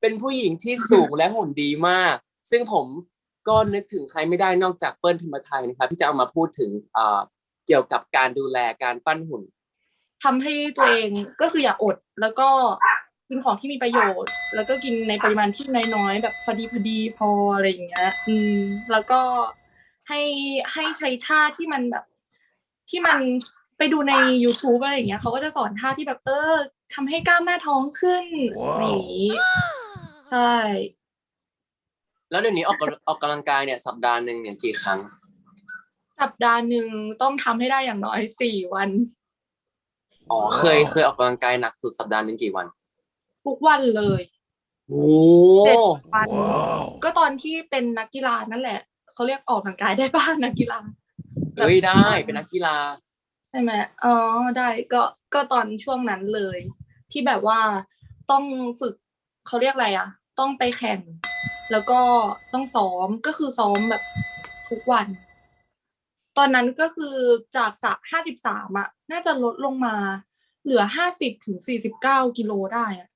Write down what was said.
เป็นผู้หญิงที่สูงและหุ่นดีมาก ซึ่งผมก็นึกถึงใครไม่ได้นอกจากเปิ้ลพิมพ์ไทยนะครับที่จะเอามาพูดถึงเกี่ยวกับการดูแลการปั้นหุ่นทำให้ตัวเองก็คืออย่าอดแล้วก็กินของที่มีประโยชน์ แล้วก็กินในปริมาณที่น้อยๆแบบพอดีพอดีพออะไรอย่างเงี้ย อืม แล้วก็ให้ให้ใช้ท่าที่มันแบบ ที่มันไปดูใน YouTube อะไรอย่างเงี้ยเขาก็จะสอนท่าที่แบบเออทำให้กล้ามหน้าท้องขึ้นว้า ใช่ แล้วเดี๋ยวนี้ออกกำออกกำลังกายเนี่ยสัปดาห์หนึ่งเนี่ยกี่ครั้ง สัปดาห์หนึ่งต้องทำให้ได้อย่างน้อยสี่วัน อ๋อ เคยเคยออกกำลังกายหนักสุดสัปดาห์หนึ่งกี่วัน ทุกวันเลยโอ้เจ็ดวัน ว้าวก็ตอนที่เป็นนักกีฬานั่นแหละ เขาเรียกออกกำลังกายได้บ้างนักกีฬา เอ้ยได้เป็นนักกีฬา ใช่ไหมอ๋อ ได้ ก็ ก็ตอนช่วงนั้นเลย ที่แบบว่าต้องฝึกเขาเรียกอะไรอะ ต้องไปแข่ง แล้วก็ต้องซ้อมก็คือซ้อมแบบทุกวัน ตอนนั้นก็คือจากสะห้าสิบสามอะน่าจะลดลงมา เหลือห้าสิบถึงสี่สิบเก้ากิโลได้อะ